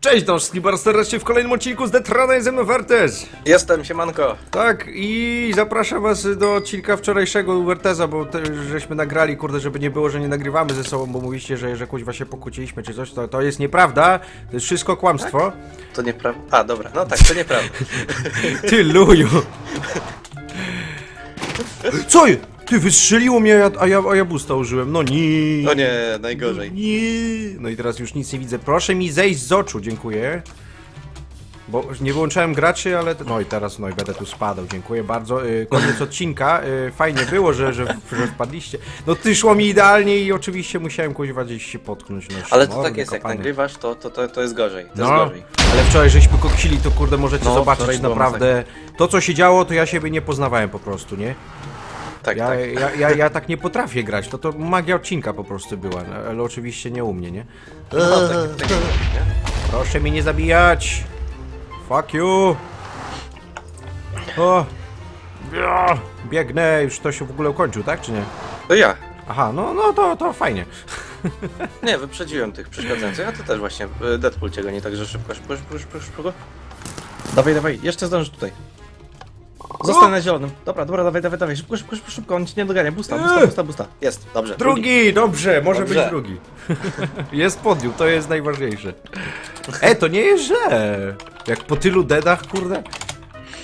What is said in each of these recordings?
Cześć, tam wszystkim bardzo serdecznie w kolejnym odcinku z Detrona ze mną Wertez. Jestem, siemanko. Tak, i zapraszam was do odcinka wczorajszego u Werteza, bo te, żeśmy nagrali, kurde, żeby nie było, że nie nagrywamy ze sobą, bo mówiście, że, że kuźwa się pokłóciliśmy czy coś, to, to jest nieprawda, to jest wszystko kłamstwo. To nieprawda. A, dobra, no tak, to nieprawda. Ty luju! Co? je- Ty, wystrzeliło mnie, a ja, a ja, a ja busta użyłem, no nie. No nie, najgorzej. Nie. No i teraz już nic nie widzę. Proszę mi zejść z oczu, dziękuję. Bo nie wyłączałem graczy, ale... No i teraz, no i będę tu spadał, dziękuję bardzo. Y, koniec odcinka. Y, fajnie było, że, że, że wpadliście. No ty szło mi idealnie i oczywiście musiałem kuźwa gdzieś się potknąć. No, Ale to tak jest, jak nagrywasz, to, to, to, to jest gorzej. To jest No, gorzej. ale wczoraj żeśmy koksili, to kurde możecie No, zobaczyć naprawdę. To co się działo, to ja siebie nie poznawałem po prostu, nie? Tak, Ja, tak. ja, ja, ja tak nie potrafię grać, to to magia odcinka po prostu była, no, ale oczywiście nie u mnie, nie? No, tak, tak, nie? Proszę mnie nie zabijać! Fuck you! O! Ja, Biegnę, już to się w ogóle ukończył, tak czy nie? To ja. Aha, no, no to, to fajnie. Nie, wyprzedziłem tych przeszkadzających. Ja to też właśnie. y, Deadpool cię goni, także szybko, szybko, szybko, szybko, szybko. Dawaj, dawaj, jeszcze zdążysz tutaj. Zostań na zielonym. Dobra, dobra, dawaj, dawaj, dawaj. Szybko, szybko, szybko, szybko. On ci nie dogania. Busta, busta, busta, busta. Jest, dobrze. Drugi, dobrze, może Dobrze. być drugi. jest podium, to jest najważniejsze. E, to nie jest źle. Jak po tylu deadach, kurde.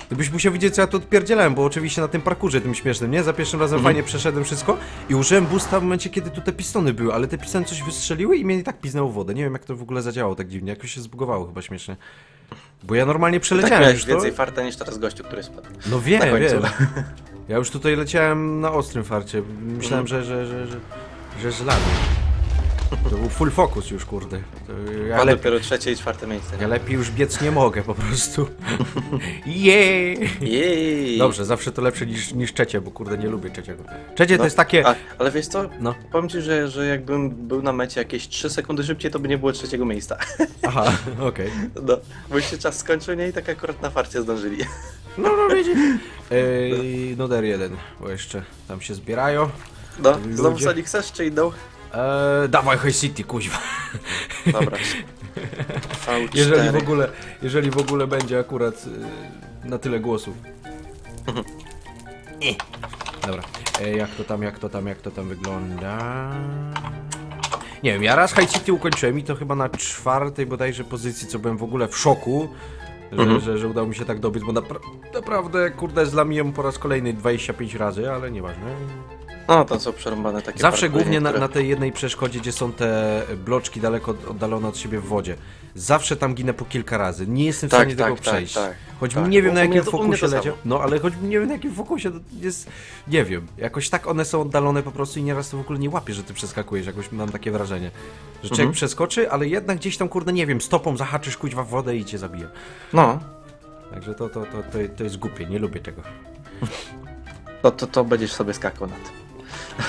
Gdybyś musiał widzieć, co ja tu odpierdzielałem, bo oczywiście na tym parkurze tym śmiesznym, nie? Za pierwszym razem Mhm. fajnie przeszedłem wszystko i użyłem boosta w momencie, kiedy tu te pistony były, ale te pistony coś wystrzeliły i mnie i tak piznęło w wodę. Nie wiem, jak to w ogóle zadziałało tak dziwnie, jakoś się zbugowało chyba śmiesznie. Bo ja normalnie Tak przeleciałem miałeś już to. więcej farta niż teraz gościu, który spadł. No wiem, wiem. Ja już tutaj leciałem na ostrym farcie. Myślałem, że, że, że, że, że. To był full focus już, kurde. To ja, lepiej, dopiero trzecie i czwarte miejsce. ja lepiej już biec nie mogę po prostu. Jej! Jej. Dobrze, zawsze to lepsze niż, niż trzecie, bo kurde nie lubię trzeciego. Trzecie to No, jest takie... A, ale wiesz co? No, Powiem ci, że, że jakbym był na mecie jakieś 3 sekundy szybciej, to by nie było trzeciego miejsca. aha, okej. No, bo już się czas skończył, nie? I tak akurat na farcie zdążyli. No, no widzisz. Ej, no der jeden, bo jeszcze tam się zbierają. No, Ludzie. znowu Soli chcesz czy idą? Eee, dawaj High City, kuźwa. Dobra. V4. Jeżeli w ogóle, jeżeli w ogóle będzie akurat y, na tyle głosów. Dobra, e, jak to tam, jak to tam, jak to tam wygląda? Nie wiem, ja raz High City ukończyłem i to chyba na czwartej bodajże pozycji, co byłem w ogóle w szoku, że, Mhm. że, że udało mi się tak dobyć, bo napra naprawdę, kurde, zlamiłem po raz kolejny 25 razy, ale nieważne. No, to są przerąbane takie Zawsze parkury głównie na, na tej jednej przeszkodzie, gdzie są te bloczki daleko od- oddalone od siebie w wodzie. Zawsze tam ginę po kilka razy. Nie jestem w Tak, stanie tak, tego tak, przejść. tak, Choćbym tak. nie wiem U- na u jakim mnie to- u mnie fokusie to leciał. samo. No ale choćbym nie wiem na jakim fokusie to jest. Nie wiem. Jakoś tak one są oddalone po prostu i nieraz to w ogóle nie łapię, że ty przeskakujesz. Jakoś mam takie wrażenie. Że człowiek Mhm. przeskoczy, ale jednak gdzieś tam kurde nie wiem, stopą zahaczysz kuźwa w wodę i cię zabije. No, Także to, to, to, to, to jest głupie, nie lubię tego. to, to, to będziesz sobie skakał na tym.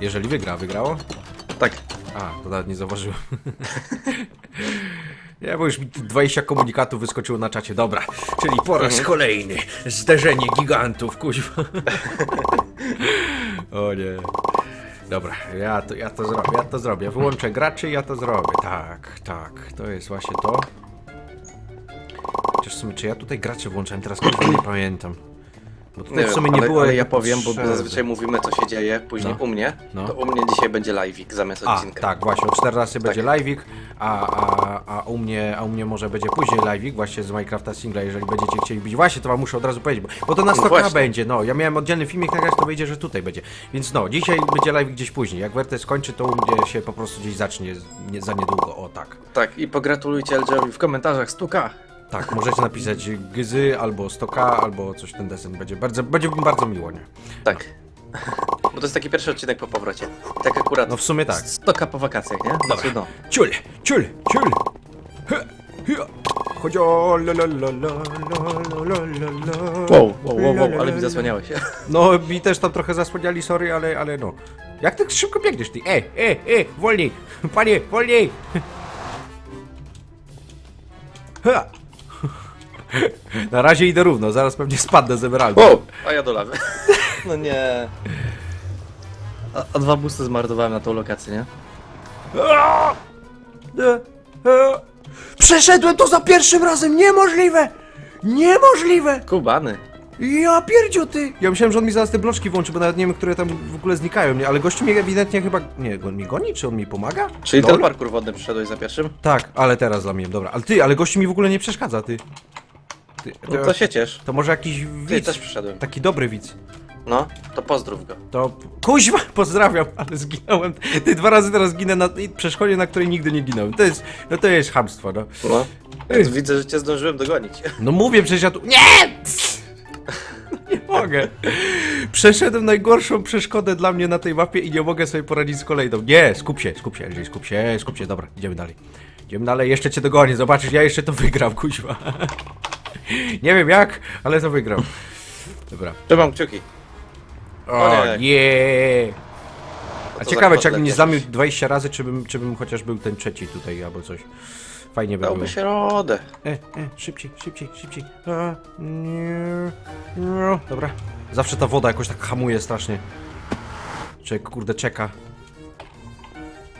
Jeżeli wygra, wygrało? Tak. A, to nawet nie zauważyłem. Nie, bo już mi tu 20 komunikatów wyskoczyło na czacie. Dobra, czyli po raz kolejny zderzenie gigantów, kuźwa. o nie. Dobra, ja to, ja to zrobię, ja to zrobię. Wyłączę graczy, ja to zrobię. Tak, tak, to jest właśnie to. Chociaż w sumie, czy ja tutaj graczy włączałem teraz, kuźwa, nie pamiętam. Bo tutaj w sumie nie ale, było ale ja powiem, bo potrzeby. zazwyczaj mówimy co się dzieje później No. u mnie. No. To u mnie dzisiaj będzie live'ik zamiast A, odcinka. tak, właśnie, o 14 będzie live'ik, a, a, a, u mnie, a u mnie może będzie później live'ik właśnie z Minecrafta Singla, jeżeli będziecie chcieli bić. Właśnie, to wam muszę od razu powiedzieć, bo, bo to na No 100k właśnie. będzie, no, ja miałem oddzielny filmik nagrać, to wyjdzie, że tutaj będzie. Więc no, dzisiaj będzie live gdzieś później, jak Wertes skończy, to u mnie się po prostu gdzieś zacznie nie, za niedługo, o tak. Tak, i pogratulujcie LJ-owi w komentarzach 100k. Tak, możecie napisać gyzy, albo 100k, albo coś ten desen, będzie bardzo, będzie bardzo miło, nie? Tak. Bo to jest taki pierwszy odcinek po powrocie. Tak akurat No w sumie tak. 100k po wakacjach, nie? Znaczy, no. Ciul, ciul, ciul. Chodź o la la la la la la la la Wow, wow, wow, wow, ale mi zasłaniałeś. No, mi też tam trochę zasłaniali, sorry, ale, ale no. Jak tak szybko biegniesz ty? E, e, e, wolniej! Panie, wolniej! Ha! Na razie idę równo, zaraz pewnie spadnę z emeraldu. A ja do lawy. No nie. A, a dwa busty zmarnowałem na tą lokację, nie? Przeszedłem to za pierwszym razem! Niemożliwe! Niemożliwe! Kubany. Ja pierdziu ty! Ja myślałem, że on mi zaraz te bloczki włączy, bo nawet nie wiem, które tam w ogóle znikają, nie? Ale gościu mnie ewidentnie chyba... Nie, on mi goni, czy on mi pomaga? Czyli Lol? ten parkour wodny przyszedłeś za pierwszym? Tak, ale teraz mnie, dobra. Ale ty, ale gościu mi w ogóle nie przeszkadza, ty. Ty No to się ciesz. to może jakiś Ty widz, też przyszedłem. taki dobry widz. No, to pozdrów go. To kuźwa, pozdrawiam, ale zginąłem. Ty dwa razy teraz ginę na przeszkodzie, na której nigdy nie ginąłem. To jest, no to jest chamstwo, no. No. Więc widzę, że cię zdążyłem dogonić. No mówię, przecież ja tu... Nie! Nie mogę. Przeszedłem najgorszą przeszkodę dla mnie na tej mapie i nie mogę sobie poradzić z kolejną. Nie, skup się, skup się, skup się, skup się. Dobra, idziemy dalej. Idziemy dalej, jeszcze cię dogonię, zobaczysz, ja jeszcze to wygram, kuźwa. Nie wiem jak, ale to wygram. Dobra. Trzymam kciuki. O nie. nie! A to ciekawe, czy jakbym nie jakiś. 20 razy, czy bym, czy bym chociaż był ten trzeci tutaj albo coś. Fajnie by było. Dałby się rodę. E, e, szybciej, szybciej, szybciej. A, nie, nie. Dobra. Zawsze ta woda jakoś tak hamuje strasznie. Czek, kurde, czeka.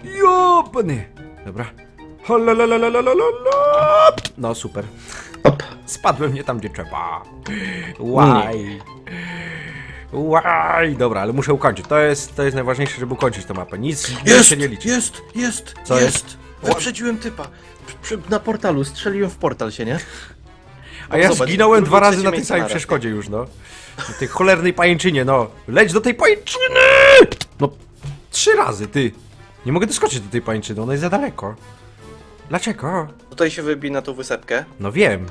Jopny! Dobra. No, super. Hop. Spadłem nie tam, gdzie trzeba. Łaj. Łaj. Dobra, ale muszę ukończyć. To jest, to jest najważniejsze, żeby ukończyć tę mapę. Nic Jest, się nie liczy. jest, jest, Co jest. Wyprzedziłem typa. Przy, na portalu, strzeliłem w portal się, nie? A ja Zobacz, zginąłem dwa razy na tej samej przeszkodzie już, no. Na tej cholernej pajęczynie, no. Leć do tej pajęczyny! No, trzy razy, ty. Nie mogę doskoczyć do tej pajęczyny, ona jest za daleko. Dlaczego? Tutaj się wybij na tą wysepkę. No wiem.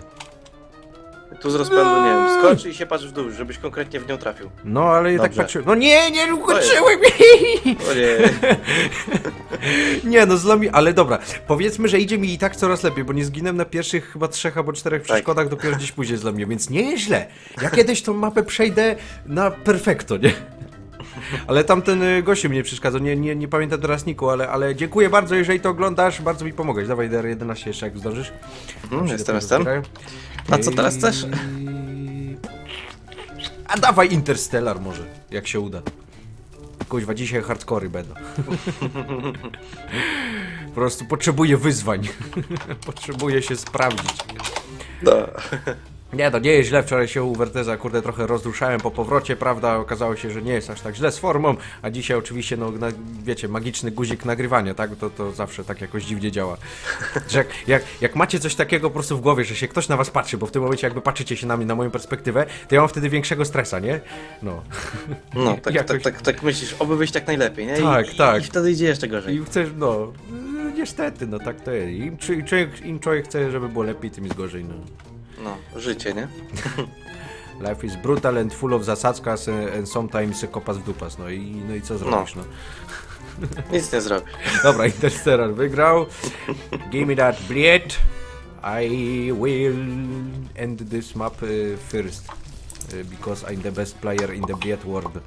Tu z rozpędu, nie wiem, skocz i się patrz w dół, żebyś konkretnie w nią trafił. No, ale i tak Dobrze. patrzyłem. No nie, nie ukończyłem! O nie. Nie, no zlomi... Ale dobra, powiedzmy, że idzie mi i tak coraz lepiej, bo nie zginąłem na pierwszych chyba trzech albo czterech Tak. przeszkodach, dopiero gdzieś później zlomię, więc nie jest źle. Ja kiedyś tą mapę przejdę na perfekto, nie? Ale tamten y, gościu mnie przeszkadzał, nie, nie, nie pamiętam teraz Niku, ale, ale dziękuję bardzo, jeżeli to oglądasz, bardzo mi pomogłeś. Dawaj DR11 jeszcze, jak zdążysz. Się jestem, jestem. zbierają. A co teraz chcesz? Ej, A dawaj Interstellar może, jak się uda. Kuźwa, dzisiaj hardcory będą. po prostu potrzebuję wyzwań. potrzebuję się sprawdzić. No. Nie, to nie jest źle. Wczoraj się u Werteza, kurde, trochę rozruszałem po powrocie, prawda? Okazało się, że nie jest aż tak źle z formą, a dzisiaj oczywiście, no, na, wiecie, magiczny guzik nagrywania, tak? To, to zawsze tak jakoś dziwnie działa. Że jak, jak, jak macie coś takiego po prostu w głowie, że się ktoś na was patrzy, bo w tym momencie jakby patrzycie się na mnie, na moją perspektywę, to ja mam wtedy większego stresa, nie? No. No, tak, Jakoś- tak, tak, tak myślisz, oby wyjść tak najlepiej, nie? I, Tak, i, tak. I wtedy idzie jeszcze gorzej. I chcesz, no, y, niestety, no tak to jest. Im, człowiek, im człowiek chce, żeby było lepiej, tym jest gorzej, no. No, życie, nie? Life is brutal and full of zasadzkas and, and sometimes kopas w dupas, no i, no i co zrobisz, no. Nic nie zrobisz. Dobra, Interstellar wygrał. Give me that blade. I will end this map uh, first. uh, Because I'm the best player in the Blade world.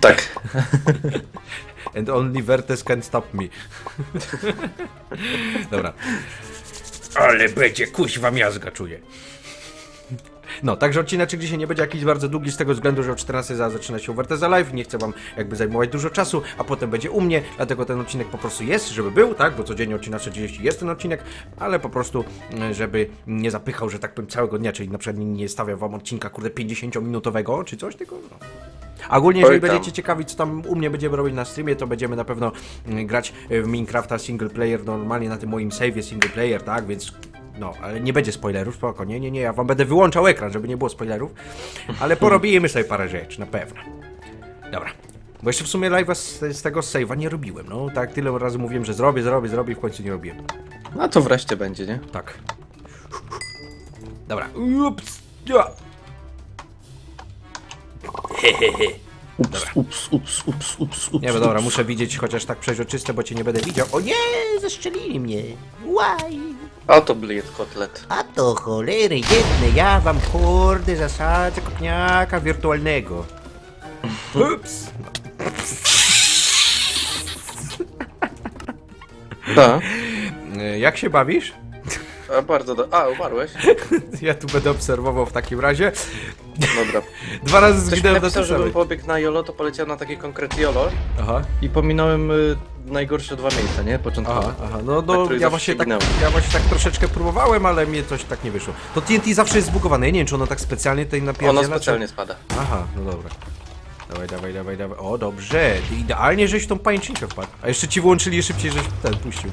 Tak. And only Vertes can stop me. Dobra. Ale będzie kuźwa miazga, czuję. No, także odcineczek dzisiaj nie będzie jakiś bardzo długi z tego względu, że o 14 za zaczyna się Werteza Live, nie chcę wam jakby zajmować dużo czasu, a potem będzie u mnie, dlatego ten odcinek po prostu jest, żeby był, tak, bo codziennie odcina 30 jest ten odcinek, ale po prostu, e, żeby nie zapychał, że tak powiem, całego dnia, czyli na przykład nie- stawiam wam odcinka, kurde, 50-minutowego, czy coś, tylko no. A Ogólnie, jeżeli Oj będziecie ciekawi, co tam u mnie będziemy robić na streamie, to będziemy na pewno mm, grać w Minecrafta single player normalnie na tym moim save'ie single player, tak, więc no, ale nie będzie spoilerów, spoko, nie, nie, nie, ja wam będę wyłączał ekran, żeby nie było spoilerów, ale porobimy sobie parę rzeczy, na pewno. Dobra. Bo jeszcze w sumie live'a z, z tego save'a nie robiłem, no, tak tyle razy mówiłem, że zrobię, zrobię, zrobię i w końcu nie robiłem. No to wreszcie będzie, nie? Tak. Dobra. Ups. Ja. Ups, ups, ups, ups, ups, ups. Nie, bo dobra, muszę widzieć chociaż tak przeźroczyste, bo cię nie będę widział. O nie, zeszczelili mnie. Łaj. A to bliet kotlet. A to cholery jedne, ja wam kurde zasadzę kopniaka wirtualnego. Ups. Tak. E, Jak się bawisz? A bardzo do... A, umarłeś? Ja tu będę obserwował w takim razie. Dobra. Dwa razy Ktoś zginąłem na napisał, żebym pobiegł na YOLO, to poleciałem na taki konkret YOLO Aha, i pominąłem y, najgorsze dwa miejsca, nie? Początkowe. aha, aha. No Na do, których ja zawsze właśnie, tak, ja właśnie tak troszeczkę próbowałem, ale mnie coś tak nie wyszło. To TNT zawsze jest zbugowane. Ja nie wiem, czy ono tak specjalnie tutaj napierdziela, Ono specjalnie spada. Aha, no dobra. Dawaj, dawaj, dawaj, dawaj. O, dobrze. Ty idealnie, żeś w tą pańczynkę wpadł. A jeszcze ci włączyli szybciej, żeś ten puścił.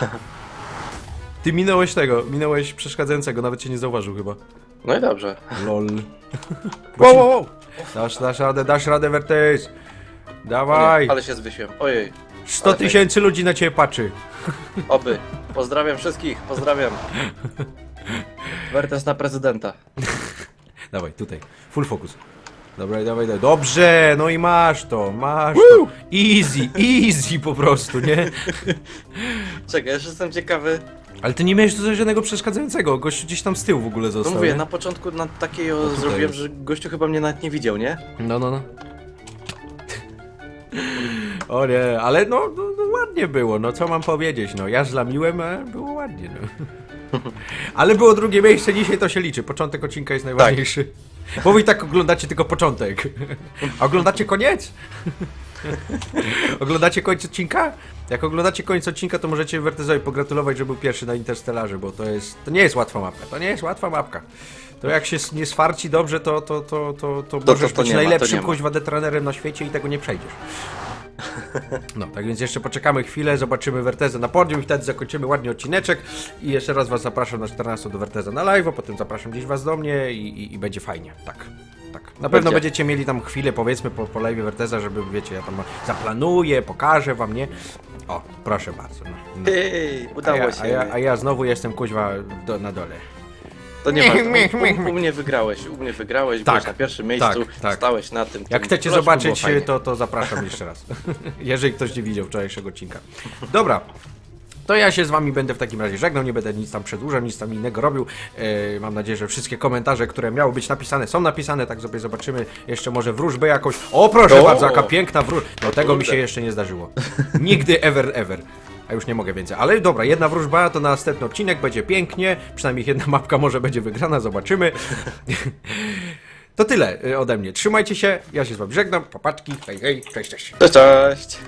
Ty minąłeś tego, minąłeś przeszkadzającego, nawet cię nie zauważył chyba. No i dobrze. Lol. Wow, wow, wow. Dasz, dasz radę, dasz radę, Vertes. O Dawaj. nie, ale się zwysiłem. Ojej. 100 tysięcy ludzi na ciebie patrzy. Oby. Pozdrawiam wszystkich, pozdrawiam. Wertes na prezydenta. Dawaj, tutaj. Full focus. Dobra, dawaj, dawaj. Dobrze, no i masz to, masz to. Easy, easy po prostu, nie? Czekaj, jeszcze jestem ciekawy. Ale ty nie miałeś tu żadnego przeszkadzającego, gościu gdzieś tam z tyłu w ogóle No został, mówię, nie? na początku na takiego tutaj zrobiłem, jest. że gościu chyba mnie nawet nie widział, nie? No, no, no. O nie, ale no, no, no ładnie było, no co mam powiedzieć, no ja zlamiłem, a było ładnie, no. Ale było drugie miejsce, dzisiaj to się liczy, początek odcinka jest najważniejszy. Bo wy i tak oglądacie tylko początek. A oglądacie koniec? Oglądacie koniec odcinka? Jak oglądacie koniec odcinka, to możecie Wertezowi pogratulować, że był pierwszy na Interstellarze, bo to jest, to nie jest łatwa mapka, to nie jest łatwa mapka. To jak się nie sfarci dobrze, to, to, to, to, to, to- możesz to być ma, to najlepszym kuźwa detranerem na świecie i tego nie przejdziesz. No, tak więc jeszcze poczekamy chwilę, zobaczymy Wertezę na podium i wtedy zakończymy ładnie odcineczek. I jeszcze raz Was zapraszam na 14 do Werteza na live, a potem zapraszam gdzieś Was do mnie i, i, i będzie fajnie. Tak. Na pewno Będzie. będziecie mieli tam chwilę, powiedzmy, po, po live Werteza, żeby, wiecie, ja tam zaplanuję, pokażę Wam, nie? O, proszę bardzo. No. Hej, A, udało ja, się. a, ja, a ja znowu jestem kuźwa do, na dole. To nie. U, u, u mnie wygrałeś, u mnie wygrałeś, Tak, byłeś na pierwszym miejscu, tak, tak. stałeś na tym. Jak tym chcecie było zobaczyć, fajnie. to, to zapraszam jeszcze raz. Jeżeli ktoś nie widział wczorajszego odcinka. Dobra. To ja się z wami będę w takim razie żegnał, nie będę nic tam przedłużał, nic tam innego robił. E, mam nadzieję, że wszystkie komentarze, które miały być napisane, są napisane, tak sobie zobaczymy. Jeszcze może wróżbę jakąś. O, proszę O! bardzo, jaka piękna wróżba. No tego mi się jeszcze nie zdarzyło. Nigdy, ever, ever. A już nie mogę więcej. Ale dobra, jedna wróżba to na następny odcinek, będzie pięknie. Przynajmniej jedna mapka może będzie wygrana, zobaczymy. To tyle y, ode mnie. Trzymajcie się, ja się z wami żegnam. Popaczki, hej, hej, cześć, cześć. Cześć, cześć.